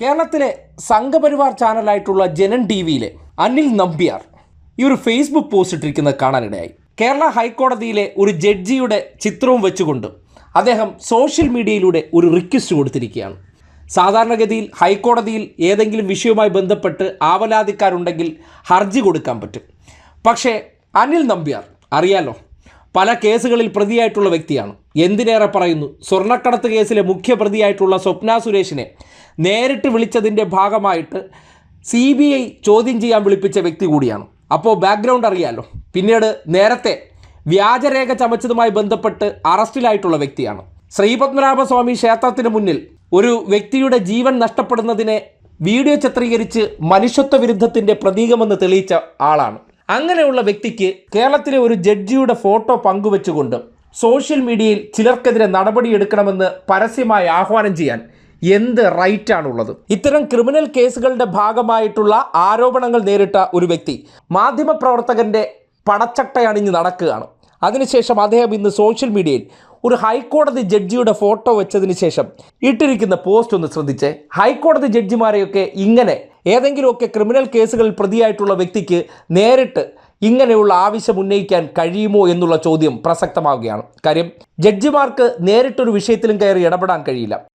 കേരളത്തിലെ സംഘപരിവാർ ചാനലായിട്ടുള്ള ജനൻ ടി വിയിലെ അനിൽ നമ്പ്യാർ ഈ ഒരു ഫേസ്ബുക്ക് പോസ്റ്റ് ഇട്ടിരിക്കുന്നത് കാണാനിടയായി. കേരള ഹൈക്കോടതിയിലെ ഒരു ജഡ്ജിയുടെ ചിത്രവും വെച്ചുകൊണ്ട് അദ്ദേഹം സോഷ്യൽ മീഡിയയിലൂടെ ഒരു റിക്വസ്റ്റ് കൊടുത്തിരിക്കുകയാണ്. സാധാരണഗതിയിൽ ഹൈക്കോടതിയിൽ ഏതെങ്കിലും വിഷയവുമായി ബന്ധപ്പെട്ട് ആവലാതിക്കാരുണ്ടെങ്കിൽ ഹർജി കൊടുക്കാൻ പറ്റും. പക്ഷേ അനിൽ നമ്പ്യാർ അറിയാലോ പല കേസുകളിൽ പ്രതിയായിട്ടുള്ള വ്യക്തിയാണ്. എന്തിനേറെ പറയുന്നു? സ്വർണക്കടത്ത് കേസിലെ മുഖ്യ പ്രതിയായിട്ടുള്ള സ്വപ്ന സുരേഷിനെ നേരിട്ട് വിളിച്ചതിന്റെ ഭാഗമായിട്ട് സി ബി ഐ ചോദ്യം ചെയ്യാൻ വിളിപ്പിച്ച വ്യക്തി കൂടിയാണ്. അപ്പോൾ ബാക്ക്ഗ്രൗണ്ട് അറിയാലോ. പിന്നീട് നേരത്തെ വ്യാജരേഖ ചമച്ചതുമായി ബന്ധപ്പെട്ട് അറസ്റ്റിലായിട്ടുള്ള വ്യക്തിയാണ്. ശ്രീപത്മനാഭസ്വാമി ക്ഷേത്രത്തിന് മുന്നിൽ ഒരു വ്യക്തിയുടെ ജീവൻ നഷ്ടപ്പെടുന്നതിനെ വീഡിയോ ചിത്രീകരിച്ച് മനുഷ്യത്വ വിരുദ്ധത്തിന്റെ പ്രതീകമെന്ന് തെളിയിച്ച ആളാണ്. അങ്ങനെയുള്ള വ്യക്തിക്ക് കേരളത്തിലെ ഒരു ജഡ്ജിയുടെ ഫോട്ടോ പങ്കുവെച്ചുകൊണ്ട് സോഷ്യൽ മീഡിയയിൽ ചിലർക്കെതിരെ നടപടിയെടുക്കണമെന്ന് പരസ്യമായി ആഹ്വാനം ചെയ്യാൻ എന്ത് റൈറ്റാണുള്ളത്? ഇത്തരം ക്രിമിനൽ കേസുകളുടെ ഭാഗമായിട്ടുള്ള ആരോപണങ്ങൾ നേരിട്ട ഒരു വ്യക്തി മാധ്യമപ്രവർത്തകന്റെ പടച്ചട്ടയണിഞ്ഞ് നടക്കുകയാണ്. അതിനുശേഷം അദ്ദേഹം ഇന്ന് സോഷ്യൽ മീഡിയയിൽ ഒരു ഹൈക്കോടതി ജഡ്ജിയുടെ ഫോട്ടോ വെച്ചതിന് ശേഷം ഇട്ടിരിക്കുന്ന പോസ്റ്റ് ഒന്ന് ശ്രദ്ധിച്ച്. ഹൈക്കോടതി ജഡ്ജിമാരെയൊക്കെ ഇങ്ങനെ ഏതെങ്കിലുമൊക്കെ ക്രിമിനൽ കേസുകളിൽ പ്രതിയായിട്ടുള്ള വ്യക്തിക്ക് നേരിട്ട് ഇങ്ങനെയുള്ള ആവശ്യം ഉന്നയിക്കാൻ കഴിയുമോ എന്നുള്ള ചോദ്യം പ്രസക്തമാവുകയാണ്. കാര്യം ജഡ്ജിമാർക്ക് നേരിട്ടൊരു വിഷയത്തിലും കയറി ഇടപെടാൻ കഴിയില്ല.